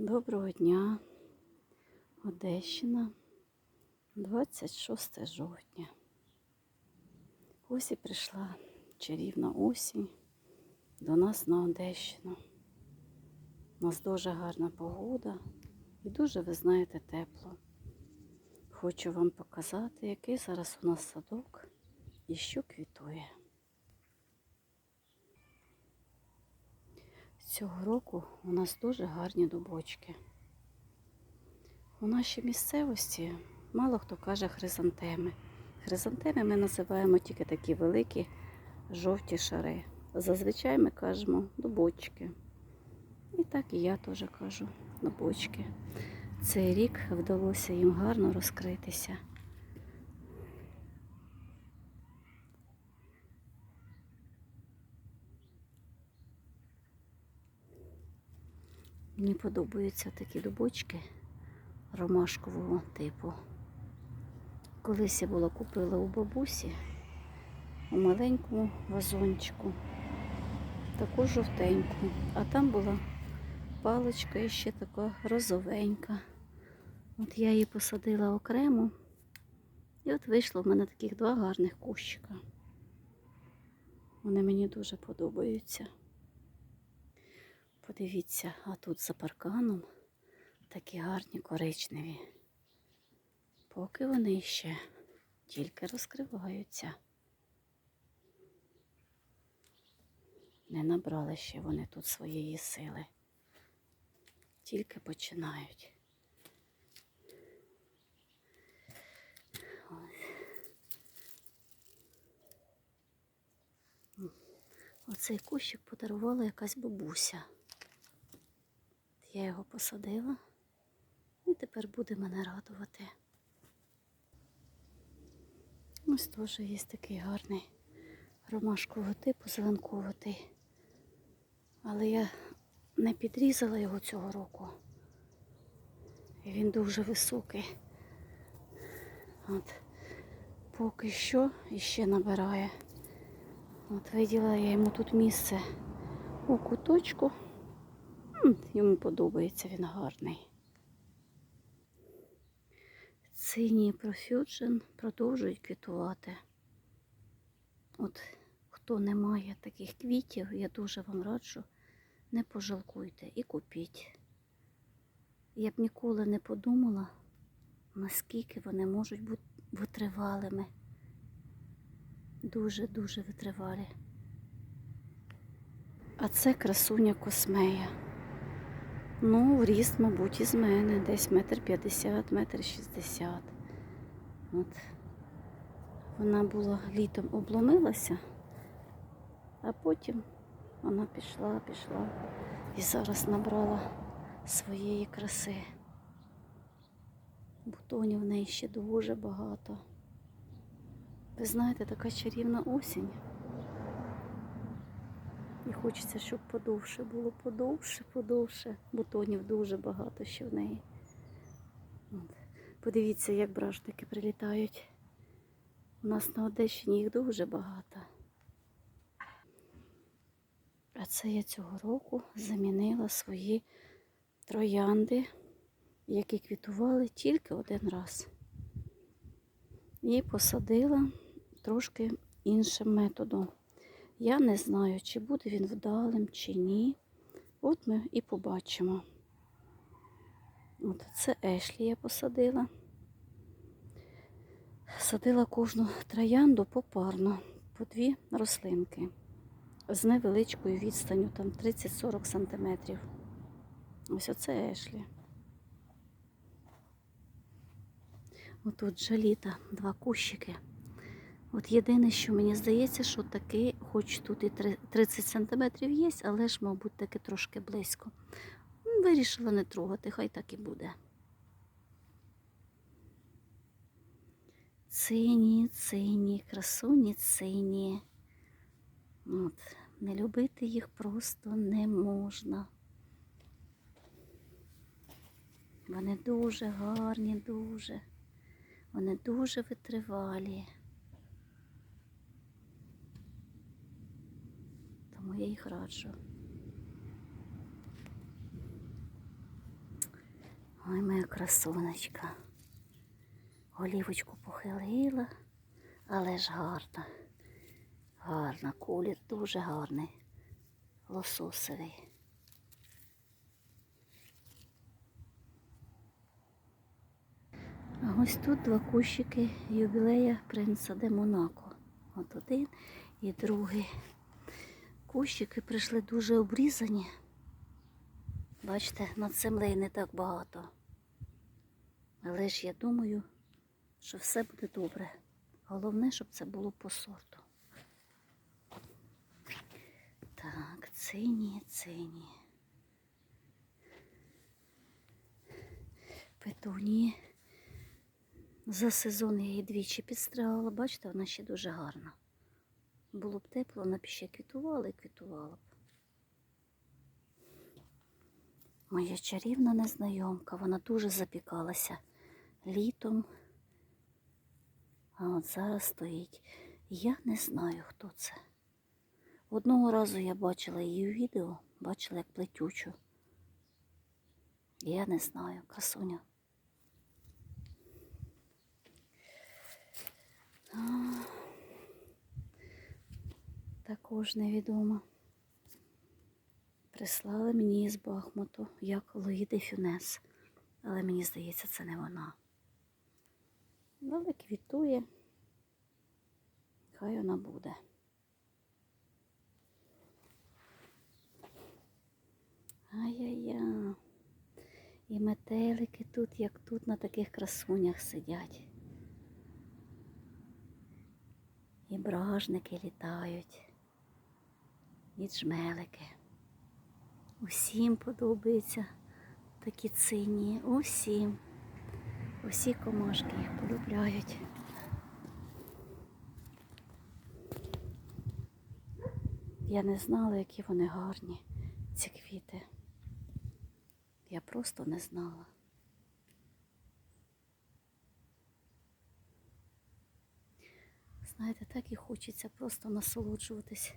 Доброго дня, Одещина, 26 жовтня. Ось і прийшла чарівна осінь до нас на Одещину. У нас дуже гарна погода і дуже, ви знаєте, тепло. Хочу вам показати, який зараз у нас садок і що квітує. Цього року у нас дуже гарні дубочки. У нашій місцевості мало хто каже хризантеми. Хризантеми ми називаємо тільки такі великі жовті шари. Зазвичай ми кажемо дубочки. І так і я теж кажу дубочки. Цей рік вдалося їм гарно розкритися. Мені подобаються такі дубочки ромашкового типу. Колись я була купила у бабусі у маленькому вазончику, таку жовтеньку, а там була паличка і ще така розовенька. От я її посадила окремо, і от вийшло в мене таких два гарних кущика. Вони мені дуже подобаються. Подивіться, а тут за парканом такі гарні коричневі. Поки вони ще тільки розкриваються. Не набрали ще вони тут своєї сили. Тільки починають. Оцей кущик подарувала якась бабуся. Я його посадила і тепер буде мене радувати. Ось теж є такий гарний ромашкового типу, зеленковатий. Але я не підрізала його цього року. І він дуже високий. От поки що іще набирає. От виділа я йому тут місце у куточку. Йому подобається, він гарний. Синій профюджен продовжують квітувати. От хто не має таких квітів, я дуже вам раджу, не пожалкуйте і купіть. Я б ніколи не подумала, наскільки вони можуть бути витривалими. Дуже-дуже витривалі. А це красуня космея. Ну, в ріст, мабуть, із мене, десь метр п'ятдесят, метр шістдесят. От. Вона була літом обломилася, а потім вона пішла, пішла і зараз набрала своєї краси. Бутонів в неї ще дуже багато. Ви знаєте, така чарівна осінь. І хочеться, щоб подовше було, подовше, подовше. Бутонів дуже багато ще в неї. От. Подивіться, як бражники прилітають. У нас на Одещині їх дуже багато. А це я цього року замінила свої троянди, які квітували тільки один раз. І посадила трошки іншим методом. Я не знаю, чи буде він вдалим, чи ні. От ми і побачимо. От це Ешлі я посадила. Садила кожну троянду попарно, по дві рослинки з невеличкою відстанню, там 30-40 см. Ось оце Ешлі. Отут жаліта, два кущики. От єдине, що мені здається, що таки, хоч тут і 30 см є, але ж, мабуть, таки трошки близько. Ну, Вирішила не трогати, хай так і буде. Цині, цині, красуні цині. От, не любити їх просто не можна. Вони дуже гарні, дуже. Вони дуже витривалі. Тому я їх раджу. Ой, моя красунечка. Голівочку похилила, але ж гарна. Гарна, колір дуже гарний. Лососовий. А ось тут два кущики юбілея принца де Монако. От один і другий. Кущики прийшли дуже обрізані. Бачите, над землею не так багато. Але ж я думаю, що все буде добре. Головне, щоб це було по сорту. Так, цині, цині. Петунії. За сезон я її двічі підстригала. Бачите, вона ще дуже гарна. Було б тепло, вона б ще квітувала і квітувала б. Моя чарівна незнайомка, вона дуже запікалася літом. А от зараз стоїть. Я не знаю, хто це. Одного разу я бачила її відео, бачила як плетючу. Я не знаю, красуня. А, Також невідомо. Прислали мені з Бахмуту, як Луїди Фюнес. Але мені здається, це не вона. Але квітує. Хай вона буде. Ай-яй-яй. І метелики тут, як тут, на таких красунях сидять. І бражники літають, і джмелики. Усім подобаються такі цині, усім. Усі комашки їх полюбляють. Я не знала, які вони гарні, ці квіти. Я просто не знала. Знаєте, так і хочеться просто насолоджуватись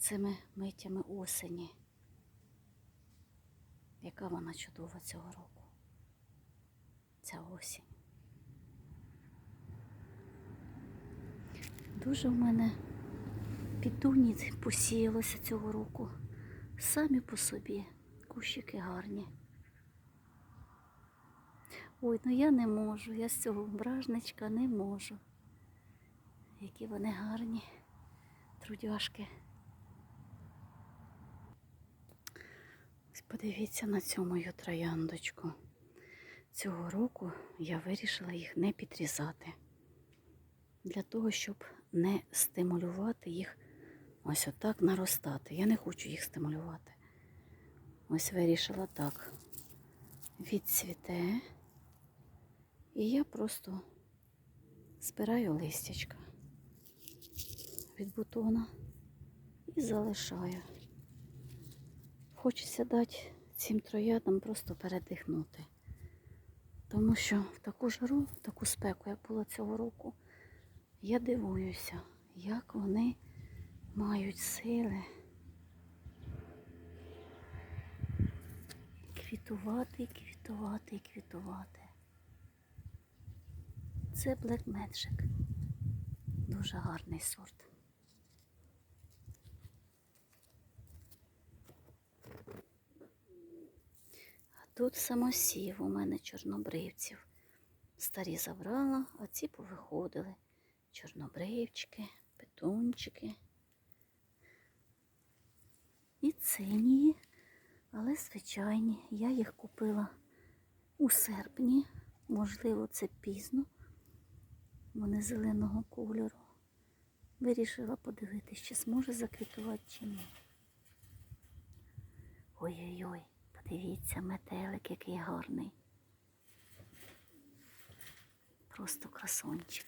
цими миттями осені. Яка вона чудова цього року. Ця осінь. Дуже в мене пітуні посіялося цього року. Самі по собі. Кущики гарні. Ой, ну я не можу, я з цього бражничка не можу. Які вони гарні, трудяшки. Подивіться на цю мою трояндочку. Цього року я вирішила їх не підрізати. Для того, щоб не стимулювати їх ось отак наростати. Я не хочу їх стимулювати. Ось вирішила так. Відцвіте. І я просто збираю листячка від бутона і залишаю. Хочеться дати цим троядам просто передихнути. Тому що в таку жару, в таку спеку, як було цього року, я дивуюся, як вони мають сили квітувати, квітувати і квітувати. Це Black Magic. Дуже гарний сорт. Тут самосів у мене чорнобривців. Старі забрала, а ці повиходили. Чорнобривчики, петунчики. І цинії, але звичайні. Я їх купила у серпні, можливо, це пізно. Вони зеленого кольору. Вирішила подивитися, чи зможе заквітувати чи ні. Ой-ой-ой, подивіться, метелик який гарний. Просто красончик.